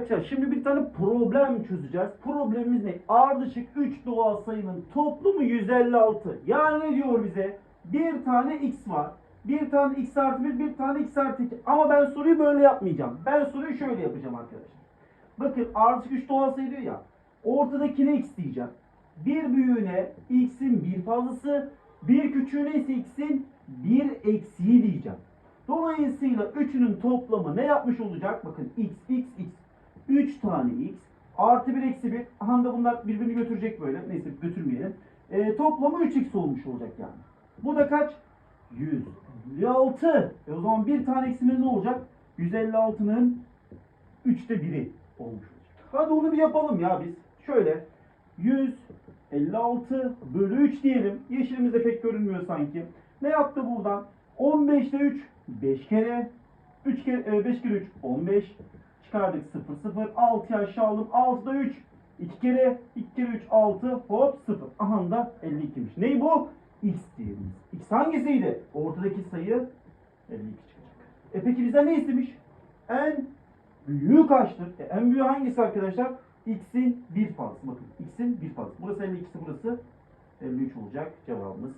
arkadaşlar şimdi bir tane problem çözeceğiz. Problemimiz ne? Ardışık 3 doğal sayının toplamı 156. Yani ne diyor bize? Bir tane x var. Bir tane x artı 1, bir tane x artı 2. Ama ben soruyu böyle yapmayacağım. Ben soruyu şöyle yapacağım arkadaşlar. Bakın ardışık 3 doğal sayı diyor ya. Ortadakine x diyeceğim. Bir büyüğüne x'in bir fazlası, bir küçüğüne ise x'in bir eksiği diyeceğim. Dolayısıyla üçünün toplamı ne yapmış olacak? Bakın x, x, x. 3 tane x artı 1 eksi 1. Aha da bunlar birbirini götürecek böyle. Neyse götürmeyelim. E, toplamı 3x olmuş olacak yani. Bu da kaç? 156. E o zaman bir tane eksimiz ne olacak? 156'nın 3'te 1'i olmuş olacak. Hadi onu bir yapalım ya biz. Şöyle 156 bölü 3 diyelim. Yeşilimizde pek görünmüyor sanki. Ne yaptı buradan? 15'te 3 5 kere 3 kere 5 kere 3 15 çıkardık 0 0 6 aşağı aldım 6'da 3 2 kere 2 kere 3 6 hop 0 aha da 52'miş. Ney bu? X değerimiz. X hangisiydi? Ortadaki sayı 52 çıkacak. E peki bizden ne istemiş? En büyüğü kaçtır? E, en büyüğü hangisi arkadaşlar? X'in bir fazlası. Bakın X'in bir fazlası. Burası 52'si burası 53 olacak. Cevabımız